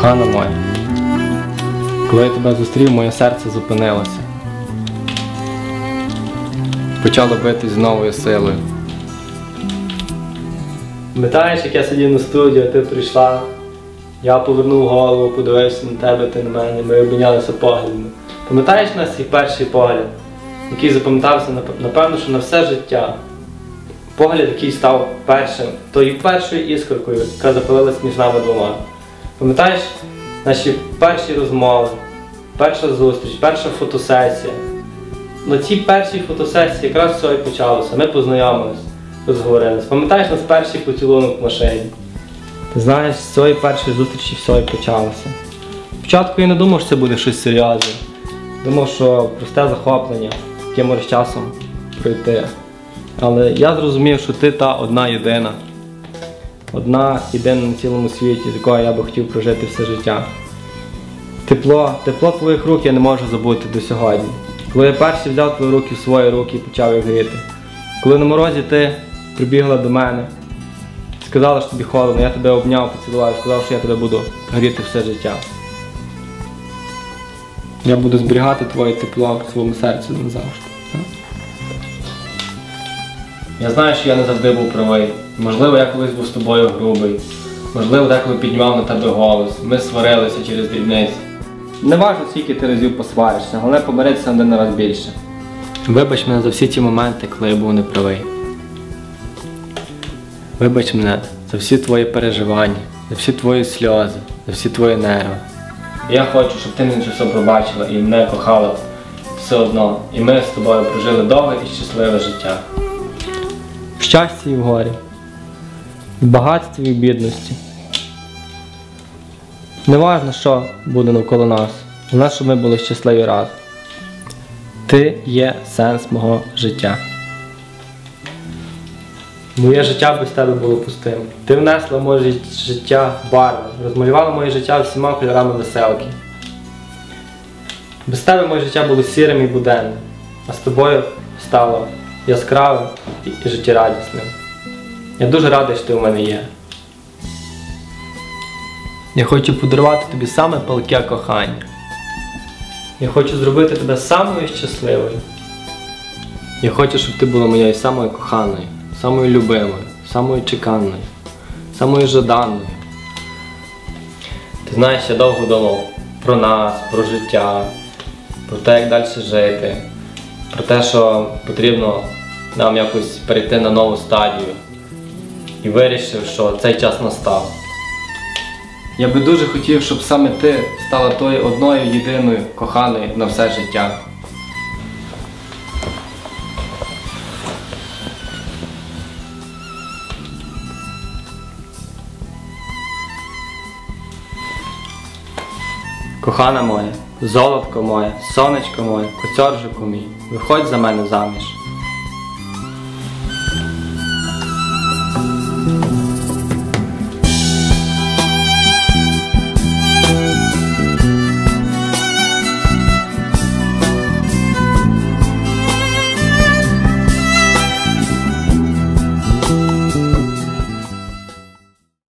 Кохана моя, коли я тебе зустрів, моє серце зупинилося. Почало битись з новою силою. Пам'ятаєш, як я сидів на студії, а ти прийшла, я повернув голову, подивився на тебе, ти на мене, ми обмінялися поглядами. Пам'ятаєш нас свій перший погляд, який запам'ятався, напевно, що на все життя. Погляд, який став першим, тою першою іскоркою, яка запалилась між нами двома. Пам'ятаєш наші перші розмови, перша зустріч, перша фотосесія. На цій першій фотосесії якраз все і почалося. Ми познайомились, розговорились. Пам'ятаєш наш перший поцілунок в машині? Ти знаєш, з цієї першої зустрічі все і почалося. Спочатку я не думав, що це буде щось серйозне. Думав, що просте захоплення, яке може часом пройти. Але я зрозумів, що ти та одна єдина. Одна єдина на цілому світі, з якою я би хотів прожити все життя. Тепло, тепло твоїх рук я не можу забути до сьогодні. Коли я перший взяв твої руки в свої руки і почав їх гріти. Коли на морозі ти прибігла до мене, сказала, що тобі холодно, я тебе обняв, поцілував, сказав, що я тебе буду гріти все життя. Я буду зберігати твоє тепло в своєму серці назавжди. Я знаю, що я не завжди був правий. Можливо, я колись був з тобою грубий. Можливо, деколи піднімав на тебе голос. Ми сварилися через дрібниці. Не важливо, скільки ти разів посваришся, головне помиритися один раз більше. Вибач мене за всі ті моменти, коли я був неправий. Вибач мене за всі твої переживання, за всі твої сльози, за всі твої нерви. Я хочу, щоб ти мені це все пробачила і мене кохала все одно. І ми з тобою прожили довге і щасливе життя. Щасті і в горі, в багатстві і в бідності. Неважно, що буде навколо нас. Головне, щоб ми були щасливі разом. Ти є сенс мого життя. Моє життя без тебе було пустим. Ти внесла в моє жит- життя барви, розмалювала моє життя всіма кольорами веселки. Без тебе моє життя було сірим і буденним, а з тобою стало яскравим і, життєрадісним. Я дуже радий, що ти у мене є. Я хочу подарувати тобі саме палке кохання. Я хочу зробити тебе самою щасливою. Я хочу, щоб ти була моєю самою коханою, самою любимою, самою чеканою, самою жаданою. Ти знаєш, я довго думав про нас, про життя, про те, як далі жити, про те, що потрібно нам якось перейти на нову стадію. І вирішив, що цей час настав. Я би дуже хотів, щоб саме ти стала тою одною єдиною коханою на все життя. Кохана моя, Золотко моє, сонечко моє, коцьоржику мій, виходь за мене заміж.